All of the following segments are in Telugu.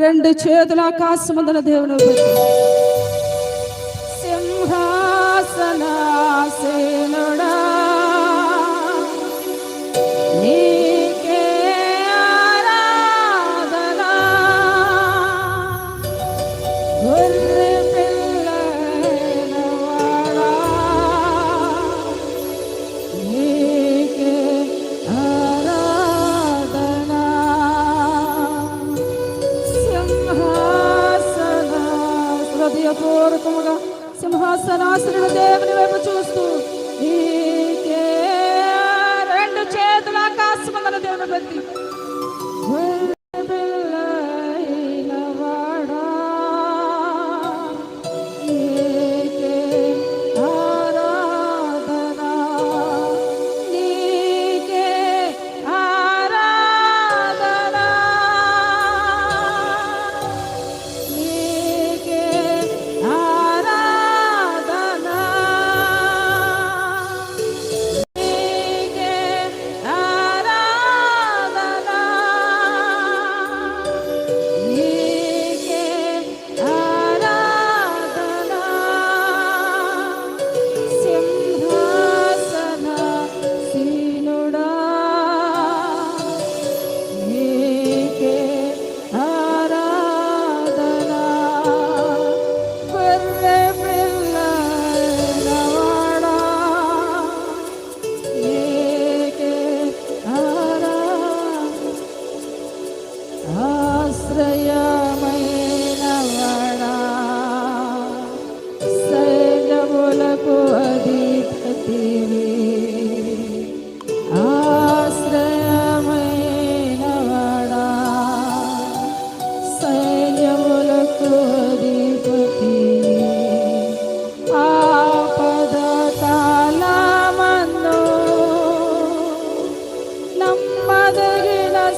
రెండు చేతులు ఆకాశమందుల దేవుని స్తోత్రముగా సింహాసనాశ్రుడు దేవుని వైపు చూస్తూ నీకే రెండు చేతుల ఆకాశమందన దేవుని బతి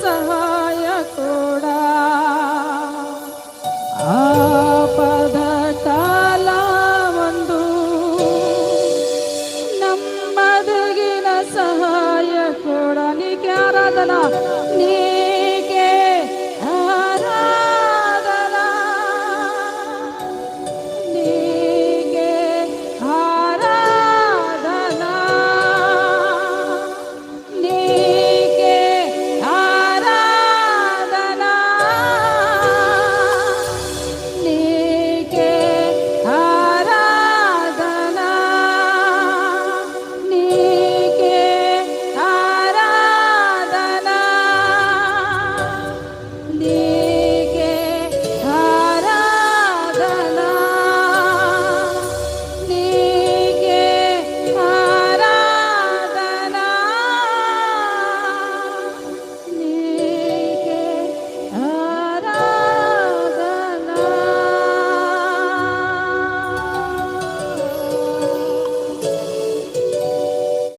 सहा